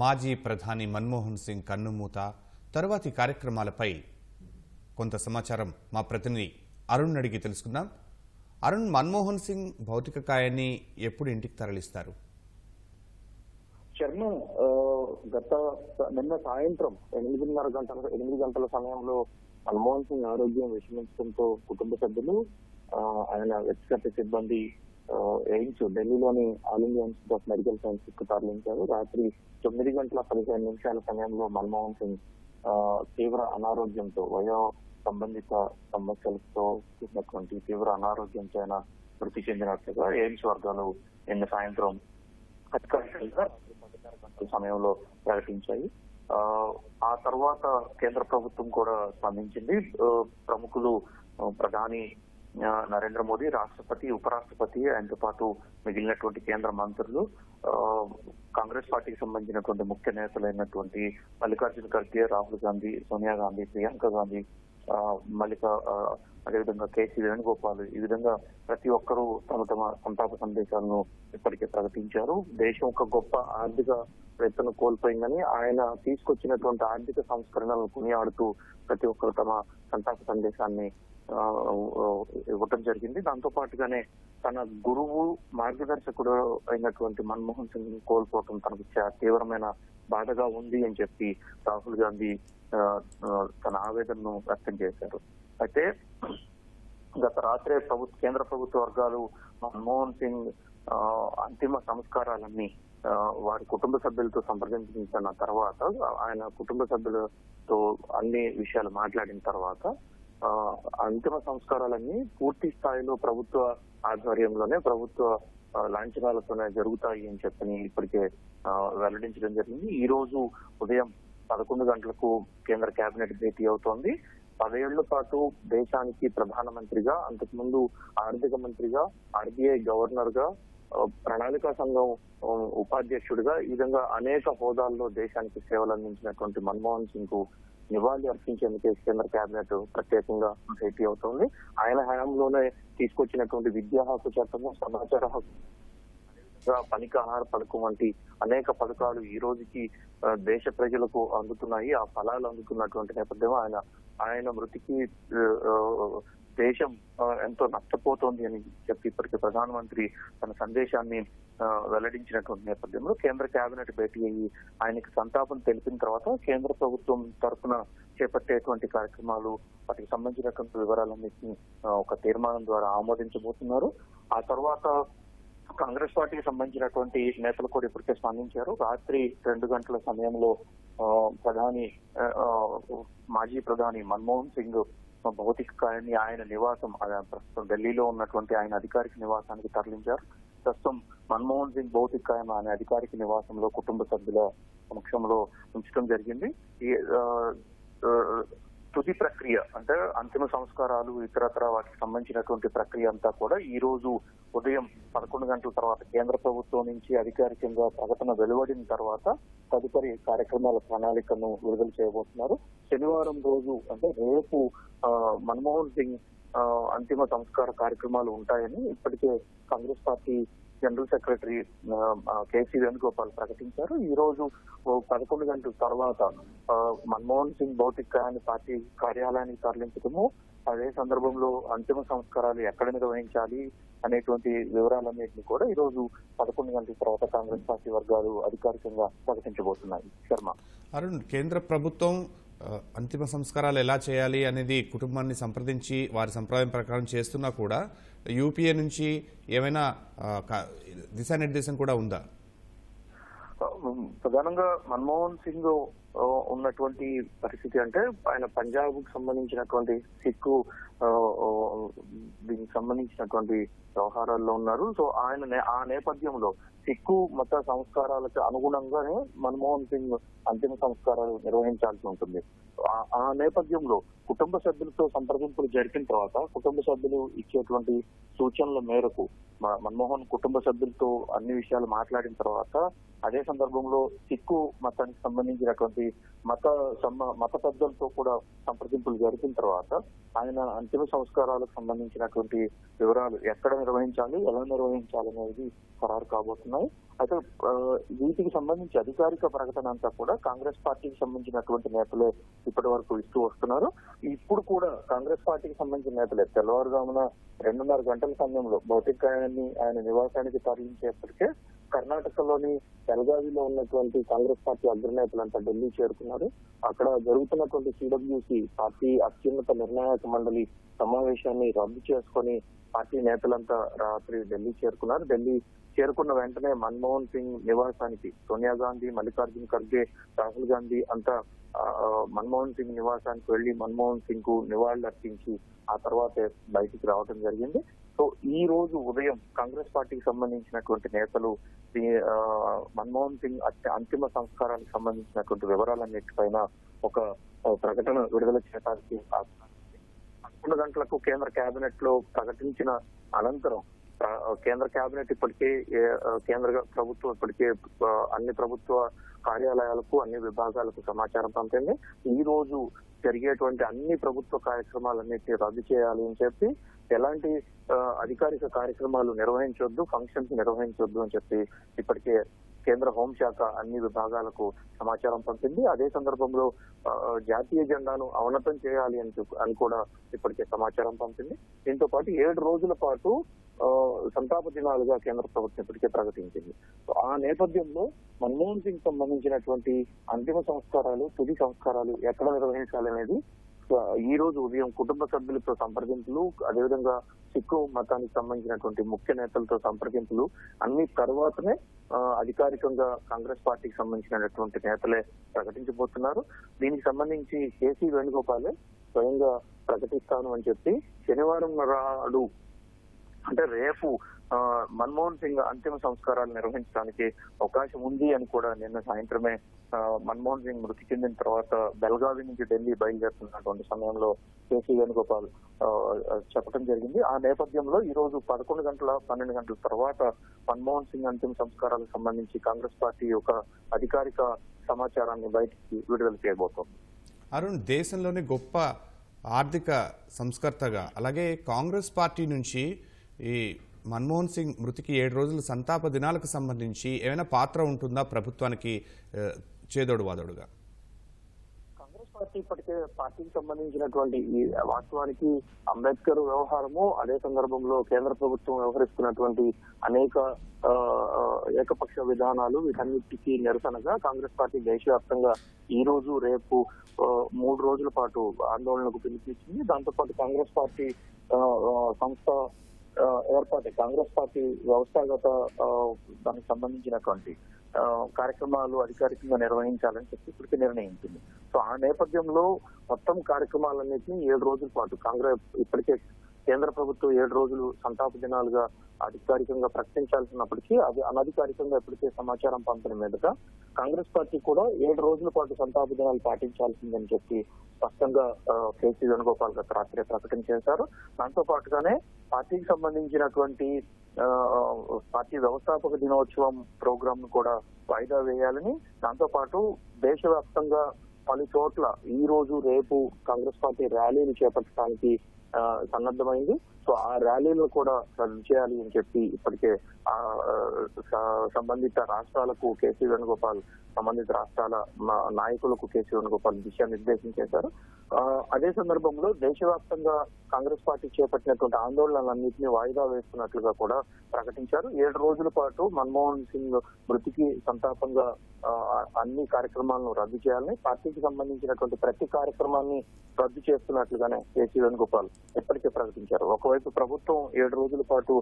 మాజీ ప్రధాని మన్మోహన్ సింగ్ కన్నుమూత తరువాతి కార్యక్రమాలపై కొంత సమాచారం మా ప్రతినిధి అరుణ్ అడిగి తెలుసుకుందాం. అరుణ్ మన్మోహన్ సింగ్ భౌతిక కాయాన్ని ఎప్పుడు ఇంటికి తరలిస్తారు? శర్మ గత నిన్న సాయంత్రం ఎనిమిదిన్నర గంటల ఎనిమిది గంటల సమయంలో మన్మోహన్ సింగ్ ఆరోగ్యం విషమించడంతో కుటుంబ సభ్యులు ఆయన వ్యక్తిగత సిబ్బంది ఎయిమ్స్ ఢిల్లీలోని All India Institute of Medical సైన్స్కు తరలించారు రాత్రి తొమ్మిది గంటల పదిహేను నిమిషాల సమయంలో మన్మోహన్ సింగ్ తీవ్ర అనారోగ్యంతో వయో సంబంధిత సమస్యలతో కూడినటువంటి తీవ్ర అనారోగ్యంతో ఆయన మృతి చెందినట్లుగా ఎయిమ్స్ వర్గాలు నిన్న సాయంత్రం అధికారికంగా సమయంలో ప్రకటించాయి. ఆ, తర్వాత కేంద్ర ప్రభుత్వం కూడా స్పందించింది. ప్రముఖులు ప్రధాని నరేంద్ర మోదీ రాష్ట్రపతి ఉపరాష్ట్రపతి ఆయనతో పాటు మిగిలినటువంటి కేంద్ర మంత్రులు కాంగ్రెస్ పార్టీకి సంబంధించినటువంటి ముఖ్య నేతలైనటువంటి మల్లికార్జున ఖర్గే రాహుల్ గాంధీ సోనియా గాంధీ ప్రియాంక గాంధీ మల్లిక అదేవిధంగా కేసీ వేణుగోపాల్ ఈ విధంగా ప్రతి ఒక్కరూ తమ తమ సంతాప సందేశాలను ఇప్పటికే ప్రకటించారు. దేశం ఒక గొప్ప ఆర్థిక వేత్తను కోల్పోయిందని ఆయన తీసుకొచ్చినటువంటి ఆర్థిక సంస్కరణలను కొనియాడుతూ ప్రతి ఒక్కరు తమ సంతాప సందేశాన్ని ఇవ్వటం జరిగింది. దాంతో పాటుగానే తన గురువు మార్గదర్శకుడు అయినటువంటి మన్మోహన్ సింగ్ని కోల్పోవటం తనకు తీవ్రమైన బాధగా ఉంది అని చెప్పి రాహుల్ గాంధీ తన ఆవేదనను వ్యక్తం చేశారు. అయితే గత రాత్రే ప్రభుత్వ కేంద్ర ప్రభుత్వ వర్గాలు మన్మోహన్ సింగ్ అంతిమ సంస్కారాలన్నీ వారి కుటుంబ సభ్యులతో సంప్రదించిన తర్వాత ఆయన కుటుంబ సభ్యులతో అన్ని విషయాలు మాట్లాడిన తర్వాత అంతిమ సంస్కారాలన్నీ పూర్తి స్థాయిలో ప్రభుత్వ ఆధ్వర్యంలోనే ప్రభుత్వ లాంఛనాలతోనే జరుగుతాయి అని చెప్పని ఇప్పటికే వెల్లడించడం జరిగింది. ఈ రోజు ఉదయం పదకొండు గంటలకు కేంద్ర కేబినెట్ భేటీ అవుతోంది. పదేళ్ళ పాటు దేశానికి ప్రధానమంత్రిగా అంతకుముందు ఆర్థిక మంత్రిగా ఆర్బీఐ గవర్నర్గా ప్రణాళికా సంఘం ఉపాధ్యక్షుడిగా ఈ విధంగా అనేక హోదాల్లో దేశానికి సేవలు అందించినటువంటి మన్మోహన్ సింగ్కు నివాళి అర్పించేందుకే కేంద్ర కేబినెట్ ప్రత్యేకంగా భేటీ అవుతోంది. ఆయన హయాంలోనే తీసుకొచ్చినటువంటి విద్యా హక్కు చట్టము సమాచార హక్కు పనికి ఆహార పథకం వంటి అనేక పథకాలు ఈ రోజుకి దేశ ప్రజలకు అందుతున్నాయి. ఆ ఫలాలు అందుతున్నటువంటి నేపథ్యంలో ఆయన ఆయన మృతికి దేశం ఎంతో నష్టపోతోంది అని చెప్పి ఇప్పటికే ప్రధానమంత్రి తన సందేశాన్ని వెల్లడించినటువంటి నేపథ్యంలో కేంద్ర కేబినెట్ భేటీ అయ్యి ఆయనకి సంతాపం తెలిపిన తర్వాత కేంద్ర ప్రభుత్వం తరఫున చేపట్టేటువంటి కార్యక్రమాలు వాటికి సంబంధించినటువంటి వివరాలన్నింటినీ ఒక తీర్మానం ద్వారా ఆమోదించబోతున్నారు. ఆ తర్వాత కాంగ్రెస్ పార్టీకి సంబంధించినటువంటి నేతలు కూడా ఇప్పటికే స్పందించారు. రాత్రి రెండు గంటల సమయంలో ప్రధాని మాజీ ప్రధాని మన్మోహన్ సింగ్ భౌతిక కాయాన్ని ఆయన నివాసం ప్రస్తుతం ఢిల్లీలో ఉన్నటువంటి ఆయన అధికారిక నివాసానికి తరలించారు. ప్రస్తుతం మన్మోహన్ సింగ్ భౌతిక కాయం ఆయన అధికారిక నివాసంలో కుటుంబ సభ్యుల సమక్షంలో ఉంచడం జరిగింది. ఈ తుది ప్రక్రియ అంటే అంతిమ సంస్కారాలు ఇతరత్ర వాటికి సంబంధించినటువంటి ప్రక్రియ అంతా కూడా ఈ రోజు ఉదయం పదకొండు గంటల తర్వాత కేంద్ర ప్రభుత్వం నుంచి అధికారికంగా ప్రకటన వెలువడిన తర్వాత తదుపరి కార్యక్రమాల ప్రణాళికను విడుదల చేయబోతున్నారు. శనివారం రోజు అంటే రేపు మన్మోహన్ సింగ్ అంతిమ సంస్కార కార్యక్రమాలు ఉంటాయని ఇప్పటికే Congress party general secretary KC Venugopal ప్రకటించారు. ఈ రోజు పదకొండు గంటల తర్వాత మన్మోహన్ సింగ్ భౌతిక కాయాన్ని పార్టీ కార్యాలయానికి తరలించడము అదే సందర్భంలో అంతిమ సంస్కారాలు ఎక్కడ నిర్వహించాలి అనేటువంటి వివరాలన్నింటినీ కూడా ఈ రోజు పదకొండు గంటల తర్వాత కాంగ్రెస్ పార్టీ వర్గాలు అధికారికంగా ప్రకటించబోతున్నాయి. శర్మ. అరుణ్ కేంద్ర ప్రభుత్వం అంతిమ సంస్కారాలు ఎలా చేయాలి అనేది కుటుంబాన్ని సంప్రదించి వారి సంప్రదాయం ప్రకారం చేస్తున్నా కూడా యూపీఏ నుంచి ఏమైనా దిశానిర్దేశం కూడా ఉందా? ప్రధానంగా మన్మోహన్ సింగ్ ఉన్నటువంటి పరిస్థితి అంటే ఆయన పంజాబ్కు సంబంధించినటువంటి సిక్కు దీనికి సంబంధించినటువంటి వ్యవహారాల్లో ఉన్నారు. సో ఆయన నే- ఆ నేపథ్యంలో సిక్కు మత సంస్కారాలకు అనుగుణంగానే మన్మోహన్ సింగ్ అంతిమ సంస్కారాలు నిర్వహించాల్సి ఉంటుంది. ఆ- నేపథ్యంలో కుటుంబ సభ్యులతో సంప్రదింపులు జరిపిన తర్వాత కుటుంబ సభ్యులు ఇచ్చేటువంటి సూచనల మేరకు మ- మన్మోహన్ కుటుంబ సభ్యులతో అన్ని విషయాలు మాట్లాడిన తర్వాత అదే సందర్భంలో సిక్కు మతానికి సంబంధించినటువంటి మత మత పెద్దలతో కూడా సంప్రదింపులు జరిపిన తర్వాత ఆయన అంతిమ సంస్కారాలకు సంబంధించినటువంటి వివరాలు ఎక్కడ నిర్వహించాలి ఎలా నిర్వహించాలి అనేది ఖరారు కాబోతున్నాయి. అయితే వీటికి సంబంధించి అధికారిక ప్రకటన అంతా కూడా కాంగ్రెస్ పార్టీకి సంబంధించినటువంటి నేతలే ఇప్పటి వరకు ఇస్తూ వస్తున్నారు. ఇప్పుడు కూడా కాంగ్రెస్ పార్టీకి సంబంధించిన నేతలే. తెల్లవారుజామున రెండున్నర గంటల సమయంలో భౌతికాయాన్ని ఆయన నివాసానికి తరలించేప్పటికే కర్ణాటకలోని బెల్గావిలో ఉన్నటువంటి కాంగ్రెస్ పార్టీ అగ్రనేతలంతా ఢిల్లీ చేరుకున్నారు. అక్కడ జరుగుతున్నటువంటి సిడబ్ల్యూసి పార్టీ అత్యున్నత నిర్ణాయక మండలి సమావేశాన్ని రద్దు చేసుకొని పార్టీ నేతలంతా రాత్రి ఢిల్లీ చేరుకున్నారు. ఢిల్లీ చేరుకున్న వెంటనే మన్మోహన్ సింగ్ నివాసానికి సోనియా గాంధీ మల్లికార్జున్ ఖర్గే రాహుల్ గాంధీ అంతా మన్మోహన్ సింగ్ నివాసానికి వెళ్ళి మన్మోహన్ సింగ్కు నివాళులు అర్పించి ఆ తర్వాత బయటికి రావడం జరిగింది. సో ఈ రోజు ఉదయం కాంగ్రెస్ పార్టీకి సంబంధించినటువంటి నేతలు మన్మోహన్ సింగ్ అంతిమ సంస్కారానికి సంబంధించినటువంటి వివరాలన్నిటిపైన ఒక ప్రకటన విడుదల చేయడానికి పదకొండు గంటలకు కేంద్ర కేబినెట్లో ప్రకటించిన అనంతరం కేంద్ర కేబినెట్ ఇప్పటికే ఏ- కేంద్ర ప్రభుత్వం ఇప్పటికే అన్ని ప్రభుత్వ కార్యాలయాలకు అన్ని విభాగాలకు సమాచారం పంపింది. ఈ రోజు జరిగేటువంటి అన్ని ప్రభుత్వ కార్యక్రమాలన్నిటిని రద్దు చేయాలి అని చెప్పి ఎలాంటి అధికారిక కార్యక్రమాలు నిర్వహించొద్దు ఫంక్షన్స్ నిర్వహించొద్దు అని చెప్పి ఇప్పటికే కేంద్ర హోంశాఖ అన్ని విభాగాలకు సమాచారం పంపింది. అదే సందర్భంలో జాతీయ జెండాను అవనతం చేయాలి అని అని కూడా ఇప్పటికే సమాచారం పంపింది. దీంతో పాటు ఏడు రోజుల పాటు ఆ, సంతాప దినాలుగా కేంద్ర ప్రభుత్వం ఇప్పటికే ప్రకటించింది. సో ఆ నేపథ్యంలో మన్మోహన్ సింగ్ సంబంధించినటువంటి అంతిమ సంస్కారాలు తుది సంస్కారాలు ఎక్కడ నిర్వహించాలనేది ఈ రోజు ఉదయం కుటుంబ సభ్యులతో సంప్రదింపులు అదేవిధంగా సిక్కు మతానికి సంబంధించినటువంటి ముఖ్య నేతలతో సంప్రదింపులు అన్ని తర్వాతనే అధికారికంగా కాంగ్రెస్ పార్టీకి సంబంధించినటువంటి నేతలే ప్రకటించబోతున్నారు. దీనికి సంబంధించి కేసీ వేణుగోపాలే స్వయంగా ప్రకటిస్తాను అని చెప్పి శనివారం నాడు అంటే రేపు మన్మోహన్ సింగ్ అంతిమ సంస్కారాలు నిర్వహించడానికి అవకాశం ఉంది అని కూడా నిన్న సాయంత్రమే మన్మోహన్ సింగ్ మృతి చెందిన తర్వాత బెల్గావి నుంచి ఢిల్లీ బయలుదేరుతున్నటువంటి సమయంలో కేసీ వేణుగోపాల్ చెప్పడం జరిగింది. ఆ నేపథ్యంలో ఈ రోజు పదకొండు గంటల పన్నెండు గంటల తర్వాత మన్మోహన్ సింగ్ అంతిమ సంస్కారాలకు సంబంధించి కాంగ్రెస్ పార్టీ ఒక అధికారిక సమాచారాన్ని బయటికి విడుదల చేయబోతోంది. అరుణ్ దేశంలోనే గొప్ప ఆర్థిక సంస్కర్తగా అలాగే కాంగ్రెస్ పార్టీ నుంచి ఈ మన్మోహన్ సింగ్ మృతికి ఏడు రోజుల సంతాప దినాలకు సంబంధించి ఏమైనా పాత్ర ఉంటుందా ప్రభుత్వానికి చేదోడు వాదోడుగా? కాంగ్రెస్ పార్టీ ఇప్పటికే పార్టీకి సంబంధించినటువంటి ఈ వాస్తవానికి అంబేద్కర్ వ్యవహారము అదే సందర్భంలో కేంద్ర ప్రభుత్వం వ్యవహరిస్తున్నటువంటి అనేక ఏకపక్ష విధానాలు వీటన్నిటికీ నిరసనగా కాంగ్రెస్ పార్టీ దేశవ్యాప్తంగా ఈ రోజు రేపు మూడు రోజుల పాటు ఆందోళనకు పిలిపించింది దాంతోపాటు కాంగ్రెస్ పార్టీ సంస్థ ఏర్పాటు కాంగ్రెస్ పార్టీ వ్యవస్థాగత దానికి సంబంధించినటువంటి కార్యక్రమాలు అధికారికంగా నిర్వహించాలని చెప్పి ఇప్పటికే నిర్ణయించింది. సో ఆ నేపథ్యంలో మొత్తం కార్యక్రమాలన్నింటినీ ఏడు రోజుల పాటు కాంగ్రెస్ ఇప్పటికే కేంద్ర ప్రభుత్వం ఏడు రోజులు సంతాప దినాలుగా అధికారికంగా ప్రకటించాల్సినప్పటికీ అది అనధికారికంగా ఇప్పటికే సమాచారం పంపిన మీదట కాంగ్రెస్ పార్టీ కూడా ఏడు రోజుల పాటు సంతాప దినాలు పాటించాల్సిందని చెప్పి స్పష్టంగా కేసీ వేణుగోపాల్ గత రాత్రి ప్రకటన చేశారు. దాంతో పాటుగానే పార్టీకి సంబంధించినటువంటి పార్టీ వ్యవస్థాపక దినోత్సవం ప్రోగ్రామ్ కూడా వాయిదా వేయాలని దాంతో పాటు దేశవ్యాప్తంగా పలు చోట్ల ఈ రోజు రేపు కాంగ్రెస్ పార్టీ ర్యాలీలు చేపట్టడానికి సన్నద్ధమైంది. సో ఆ ర్యాలీలో కూడా రద్దు చేయాలి అని చెప్పి ఇప్పటికే ఆ సంబంధిత రాష్ట్రాలకు కేసీ వేణుగోపాల్ సంబంధిత రాష్ట్రాల నాయకులకు కేసీ వేణుగోపాల్ దిశానిర్దేశం చేశారు. అదే సందర్భంలో దేశవ్యాప్తంగా కాంగ్రెస్ పార్టీ చేపట్టినటువంటి ఆందోళనలన్నింటినీ వాయిదా వేస్తున్నట్లుగా కూడా ప్రకటించారు. ఏడు రోజుల పాటు మన్మోహన్ సింగ్ మృతికి సంతాపంగా అన్ని కార్యక్రమాలను రద్దు చేయాలని పార్టీకి సంబంధించినటువంటి ప్రతి కార్యక్రమాన్ని రద్దు చేస్తున్నట్లుగానే కేసీ వేణుగోపాల్ ఇప్పటికే ప్రకటించారు. ఒకవైపు ప్రభుత్వం ఏడు రోజుల పాటు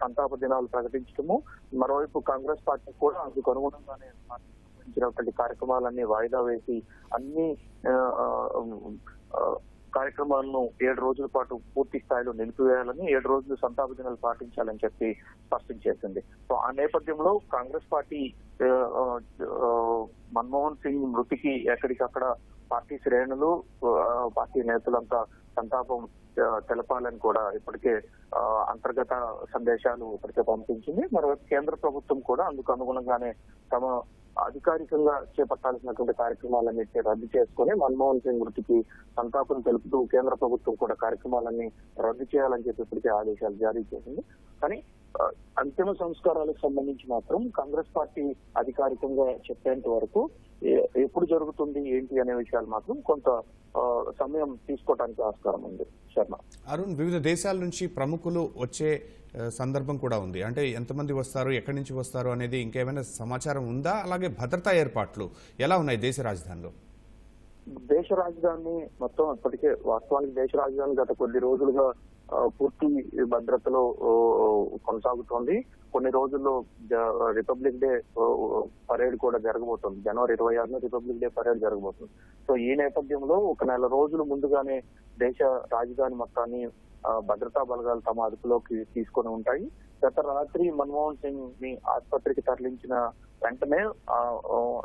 సంతాప దినాలు ప్రకటించడము. మరోవైపు కాంగ్రెస్ పార్టీ కూడా అందుకు అనుగుణంగానే సంబంధించినటువంటి కార్యక్రమాలన్నీ వాయిదా వేసి అన్ని కార్యక్రమాలను ఏడు రోజుల పాటు పూర్తి స్థాయిలో నిలిపివేయాలని ఏడు రోజులు సంతాప దినాలు పాటించాలని చెప్పి స్పష్టం చేసింది. సో ఆ నేపథ్యంలో కాంగ్రెస్ పార్టీ మన్మోహన్ సింగ్ మృతికి ఎక్కడికక్కడ పార్టీ శ్రేణులు పార్టీ నేతలంతా సంతాపం తెలపాలని కూడా ఇప్పటికే అంతర్గత సందేశాలు ఇప్పటికే పంపించింది. మరోవైపు కేంద్ర ప్రభుత్వం కూడా అందుకు అనుగుణంగానే తమ అధికారికంగా చేపట్టాల్సినటువంటి కార్యక్రమాలన్నింటినీ రద్దు చేసుకుని మన్మోహన్ సింగ్ మృతికి సంతాపం తెలుపుతూ కేంద్ర ప్రభుత్వం కూడా కార్యక్రమాలన్నీ రద్దు చేయాలని చెప్పి ఇప్పటికే ఆదేశాలు జారీ చేసింది. కానీ అంతిమ సంస్కారాలకు సంబంధించి మాత్రం కాంగ్రెస్ పార్టీ అధికారికంగా చెప్పేంత వరకు ఎప్పుడు జరుగుతుంది ఏంటి అనే విషయాలు మాత్రం కొంత సమయం తీసుకోవడానికి ఆస్కారం ఉంది. శర్మ. అరుణ్ వివిధ దేశాల నుంచి ప్రముఖులు వచ్చే సందర్భం కూడా ఉంది. అంటే ఎంతమంది వస్తారు ఎక్కడి నుంచి వస్తారు అనేది ఇంకేమైనా సమాచారం ఉందా? అలాగే భద్రతా ఏర్పాట్లు ఎలా ఉన్నాయి దేశ రాజధానిలో? దేశ రాజధాని మొత్తం ఇప్పటికే వాస్తవానికి దేశ రాజధాని గత కొద్ది రోజులుగా పూర్తి భద్రతలో కొనసాగుతోంది. కొన్ని రోజుల్లో జ- రిపబ్లిక్ డే పరేడ్ కూడా జరగబోతుంది. జనవరి ఇరవై ఆరున రిపబ్లిక్ డే పరేడ్ జరగబోతుంది. సో ఈ నేపథ్యంలో ఒక నెల రోజులు ముందుగానే దేశ రాజధాని మొత్తాన్ని భద్రతా బలగాలు తమ అదుపులోకి తీసుకొని ఉంటాయి. గత రాత్రి మన్మోహన్ సింగ్ని ఆసుపత్రికి తరలించిన వెంటనే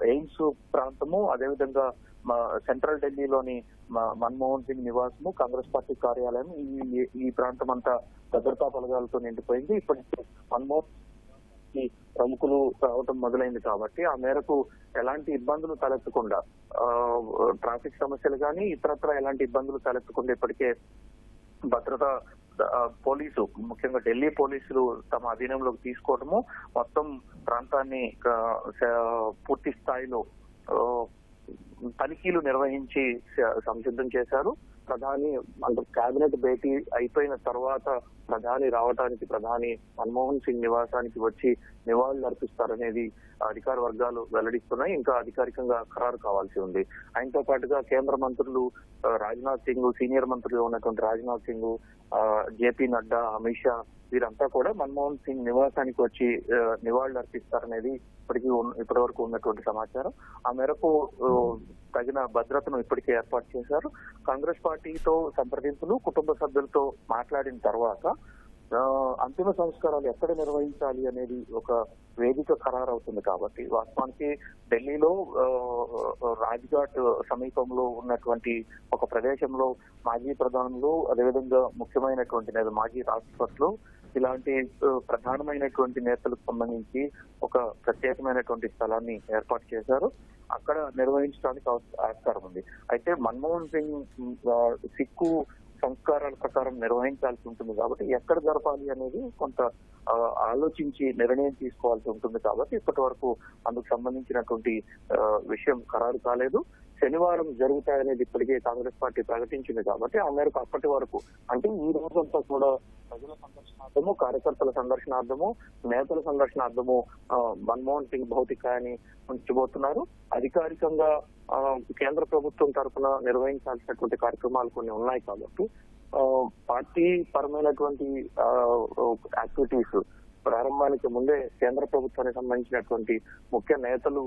ఎయిమ్స్ ప్రాంతము అదేవిధంగా మా సెంట్రల్ ఢిల్లీలోని మా- మన్మోహన్ సింగ్ నివాసము కాంగ్రెస్ పార్టీ కార్యాలయం ఈ ఈ- ప్రాంతం అంతా భద్రతా బలగాలతో నిండిపోయింది. ఇప్పటికే మన్మోహన్కి ప్రముఖులు రావటం మొదలైంది కాబట్టి ఆ మేరకు ఎలాంటి ఇబ్బందులు తలెత్తకుండా ట్రాఫిక్ సమస్యలు కానీ ఇతరత్ర ఎలాంటి ఇబ్బందులు తలెత్తకుండా ఇప్పటికే భద్రత పోలీసు ముఖ్యంగా ఢిల్లీ పోలీసులు తమ అధీనంలోకి తీసుకోవడము మొత్తం ప్రాంతాన్ని పూర్తి స్థాయిలో తనిఖీలు నిర్వహించి సంసిద్ధం చేశారు. ప్రధాని అంటే కేబినెట్ భేటీ అయిపోయిన తర్వాత ప్రధాని రావడానికి ప్రధాని మన్మోహన్ సింగ్ నివాసానికి వచ్చి నివాళులు అర్పిస్తారనేది అధికార వర్గాలు వెల్లడిస్తున్నాయి. ఇంకా అధికారికంగా ఖరారు కావాల్సి ఉంది. ఆయనతో పాటుగా కేంద్ర మంత్రులు రాజ్నాథ్ సింగ్ సీనియర్ మంత్రులు ఉన్నటువంటి రాజ్నాథ్ సింగ్ జేపీ నడ్డా అమిత్ షా వీరంతా కూడా మన్మోహన్ సింగ్ నివాసానికి వచ్చి నివాళులు అర్పిస్తారనేది ఇప్పటికీ ఇప్పటి వరకు ఉన్నటువంటి సమాచారం. ఆ మేరకు తగిన భద్రతను ఇప్పటికే ఏర్పాటు చేశారు. కాంగ్రెస్ పార్టీతో సంప్రదింపులు కుటుంబ సభ్యులతో మాట్లాడిన తర్వాత అంతిమ సంస్కారాలు ఎక్కడ నిర్వహించాలి అనేది ఒక వేదిక ఖరారు అవుతుంది కాబట్టి వాస్తవానికి ఢిల్లీలో రాజ్ఘాట్ సమీపంలో ఉన్నటువంటి ఒక ప్రదేశంలో మాజీ ప్రధానులు అదేవిధంగా ముఖ్యమైనటువంటి నేత మాజీ రాష్ట్రపతులు ఇలాంటి ప్రధానమైనటువంటి నేతలకు సంబంధించి ఒక ప్రత్యేకమైనటువంటి స్థలాన్ని ఏర్పాటు చేశారు. అక్కడ నిర్వహించడానికి ఆస్కారం ఉంది. అయితే మన్మోహన్ సింగ్ సిక్కు సంస్కారాల ప్రకారం నిర్వహించాల్సి ఉంటుంది కాబట్టి ఎక్కడ జరపాలి అనేది కొంత ఆలోచించి నిర్ణయం తీసుకోవాల్సి ఉంటుంది కాబట్టి ఇప్పటి వరకు అందుకు సంబంధించినటువంటి విషయం ఖరారు కాలేదు. శనివారం జరుగుతాయనేది ఇప్పటికే కాంగ్రెస్ పార్టీ ప్రకటించింది కాబట్టి ఆ మేరకు అప్పటి వరకు అంటే ఈ రోజంతా కూడా ప్రజల సందర్శనార్థము కార్యకర్తల సందర్శనార్థము నేతల సందర్శనార్థము మన్మోహన్ సింగ్ భౌతికాయాన్ని ఉంచబోతున్నారు అధికారికంగా కేంద్ర ప్రభుత్వం తరఫున నిర్వహించాల్సినటువంటి కార్యక్రమాలు కొన్ని ఉన్నాయి కాబట్టి పార్టీ పరమైనటువంటి యాక్టివిటీస్ ప్రారంభానికి ముందే కేంద్ర ప్రభుత్వానికి సంబంధించినటువంటి ముఖ్య నేతలు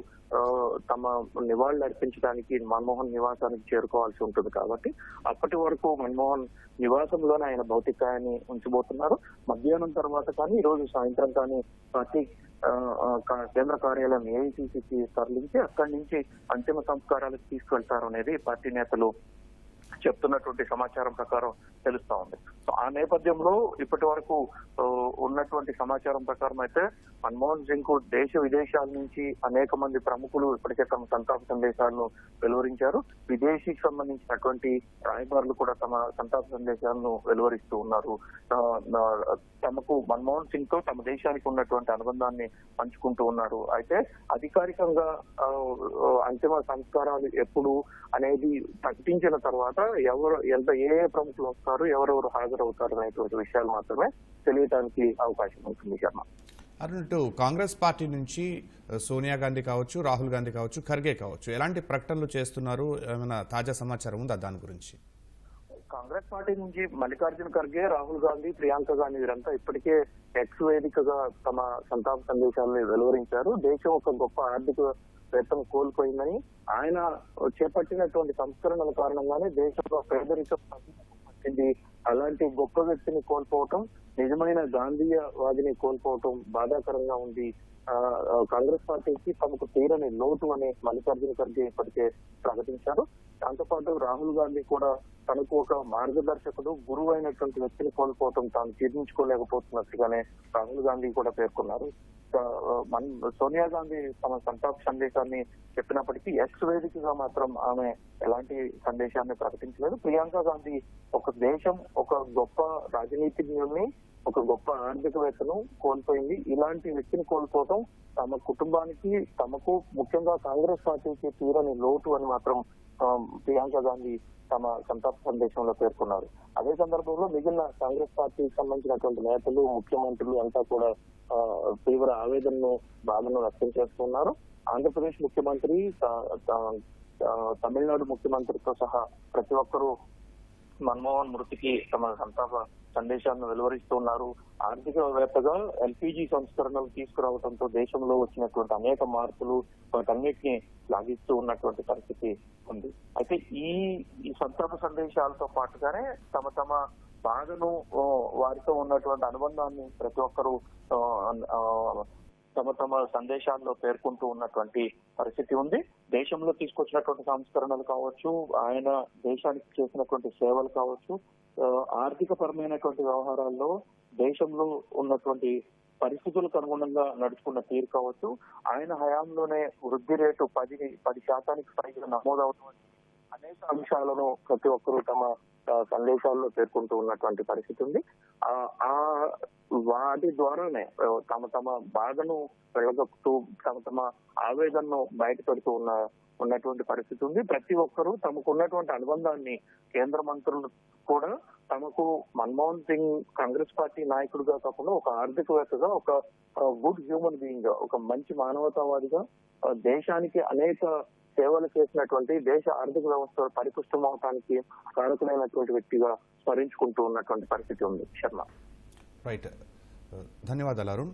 తమ నివాళులు అర్పించడానికి మన్మోహన్ నివాసానికి చేరుకోవాల్సి ఉంటుంది కాబట్టి అప్పటి వరకు మన్మోహన్ నివాసంలోనే ఆయన భౌతికాయాన్ని ఉంచబోతున్నారు. మధ్యాహ్నం తర్వాత కానీ ఈ రోజు సాయంత్రం కానీ పార్టీ కేంద్ర కార్యాలయం ఏఐసిసికి తరలించి అక్కడి నుంచి అంతిమ సంస్కారాలకు తీసుకెళ్తారు అనేది పార్టీ నేతలు చెప్తున్నటువంటి సమాచారం ప్రకారం తెలుస్తా ఉంది. సో ఆ నేపథ్యంలో ఇప్పటి వరకు ఉన్నటువంటి సమాచారం ప్రకారం అయితే మన్మోహన్ సింగ్కు దేశ విదేశాల నుంచి అనేక మంది ప్రముఖులు ఇప్పటికే తమ సంతాప సందేశాలను వెలువరించారు. విదేశీకి సంబంధించినటువంటి రాయబారులు కూడా తమ సంతాప సందేశాలను వెలువరిస్తూ ఉన్నారు. తమకు మన్మోహన్ సింగ్తో తమ దేశానికి ఉన్నటువంటి అనుబంధాన్ని పంచుకుంటూ ఉన్నారు. అయితే అధికారికంగా అంతిమ సంస్కారాలు ఎప్పుడు అనేది ప్రకటించిన తర్వాత ఎవరు ఎంత ఏ ఏ ప్రముఖులు వస్తారు ఎవరెవరు హాజరవుతారు అనేటువంటి విషయాలు మాత్రమే తెలియటానికి అవకాశం ఉంటుంది శర్మ. ఇటు కాంగ్రెస్ పార్టీ నుంచి సోనియా గాంధీ కావచ్చు రాహుల్ గాంధీ కావచ్చు ఖర్గే కావచ్చు ఎలాంటి ప్రకటనలు చేస్తున్నారు? ఏమైనా తాజా సమాచారం ఉందా దాని గురించి? కాంగ్రెస్ పార్టీ నుంచి మల్లికార్జున ఖర్గే రాహుల్ గాంధీ ప్రియాంక గాంధీ వీరంతా ఇప్పటికే ఎక్స్ వేదికగా తమ సంతాప సందేశాలను వెలువరించారు. దేశం ఒక గొప్ప ఆర్థిక వేత్తను కోల్పోయిందని ఆయన చేపట్టినటువంటి సంస్కరణల కారణంగానే దేశంలో పేదరికం అలాంటి గొప్ప వ్యక్తిని కోల్పోవటం నిజమైన గాంధీయవాదిని కోల్పోవటం బాధాకరంగా ఉంది. కాంగ్రెస్ పార్టీకి తమకు తీరని లోటు అని మల్లికార్జున ఖర్గే ఇప్పటికే ప్రకటించారు. దాంతోపాటు రాహుల్ గాంధీ కూడా తనకు ఒక మార్గదర్శకుడు గురువు అయినటువంటి వ్యక్తిని కోల్పోవటం తాను జీర్ణించుకోలేకపోతున్నట్టుగానే రాహుల్ గాంధీ కూడా పేర్కొన్నారు. సోనియా గాంధీ తమ సంతాప సందేశాన్ని చెప్పినప్పటికీ ఎక్స్ వేదికగా మాత్రం ఆమె ఎలాంటి సందేశాన్ని ప్రకటించలేదు. ప్రియాంక గాంధీ ఒక దేశం ఒక గొప్ప రాజనీతిజ్ఞుల్ని ఒక గొప్ప ఆర్థికవేత్తను కోల్పోయింది. ఇలాంటి వ్యక్తిని కోల్పోవటం తమ కుటుంబానికి తమకు ముఖ్యంగా కాంగ్రెస్ పార్టీకి తీరని లోటు అని మాత్రం ప్రియాంక గాంధీ తమ సంతాప సందేశంలో పేర్కొన్నారు. అదే సందర్భంలో మిగిలిన కాంగ్రెస్ పార్టీకి సంబంధించినటువంటి నేతలు ముఖ్యమంత్రులు అంతా కూడా తీవ్ర ఆవేదనను బాధను వ్యక్తం చేస్తున్నారు. ఆంధ్రప్రదేశ్ ముఖ్యమంత్రి త- తమిళనాడు ముఖ్యమంత్రితో సహా ప్రతి ఒక్కరూ మన్మోహన్ మృతికి తమ సంతాప సందేశాలను వెలువరిస్తున్నారు. ఆర్థిక వేత్తగా ఎల్పిజి సంస్కరణలు తీసుకురావడంతో దేశంలో వచ్చినటువంటి అనేక మార్పులు వాటన్నిటిని లాగిస్తూ ఉన్నటువంటి పరిస్థితి ఉంది. అయితే ఈ ఈ సంతాప సందేశాలతో పాటుగానే తమ తమ బాధను వారితో ఉన్నటువంటి అనుబంధాన్ని ప్రతి ఒక్కరూ తమ తమ సందేశాల్లో పేర్కొంటూ ఉన్నటువంటి పరిస్థితి ఉంది. దేశంలో తీసుకొచ్చినటువంటి సంస్కరణలు కావచ్చు ఆయన దేశానికి చేసినటువంటి సేవలు కావచ్చు ఆర్థిక పరమైనటువంటి వ్యవహారాల్లో దేశంలో ఉన్నటువంటి పరిస్థితులకు అనుగుణంగా నడుచుకున్న తీరు కావచ్చు. ఆయన హయాంలోనే వృద్ధి రేటు పది పది శాతానికి పైగా నమోదవడం అనేక అంశాలను ప్రతి ఒక్కరూ తమ సందేశాల్లో పేర్కొంటూ ఉన్నటువంటి పరిస్థితి ఉంది. ఆ వాటి ద్వారానే తమ తమ బాధను వెళ్ళగొక్కుతూ తమ తమ ఆవేదనను బయట పెడుతూ ఉన్న ఉన్నటువంటి పరిస్థితి ఉంది. ప్రతి ఒక్కరూ తమకున్నటువంటి అనుబంధాన్ని కేంద్ర మంత్రులు కూడా తమకు మన్మోహన్ సింగ్ కాంగ్రెస్ పార్టీ నాయకుడిగా కాకుండా ఒక ఆర్థికవేత్తగా ఒక గుడ్ హ్యూమన్ బీయింగ్గా ఒక మంచి మానవతావాదిగా దేశానికి అనేక సేవలు చేసినటువంటి దేశ ఆర్థిక వ్యవస్థ పరిపుష్టం అవటానికి కారకులైనటువంటి వ్యక్తిగా స్మరించుకుంటూ ఉన్నటువంటి పరిస్థితి ఉంది. శర్మ. రైట్ ధన్యవాదాలు అరుణ్.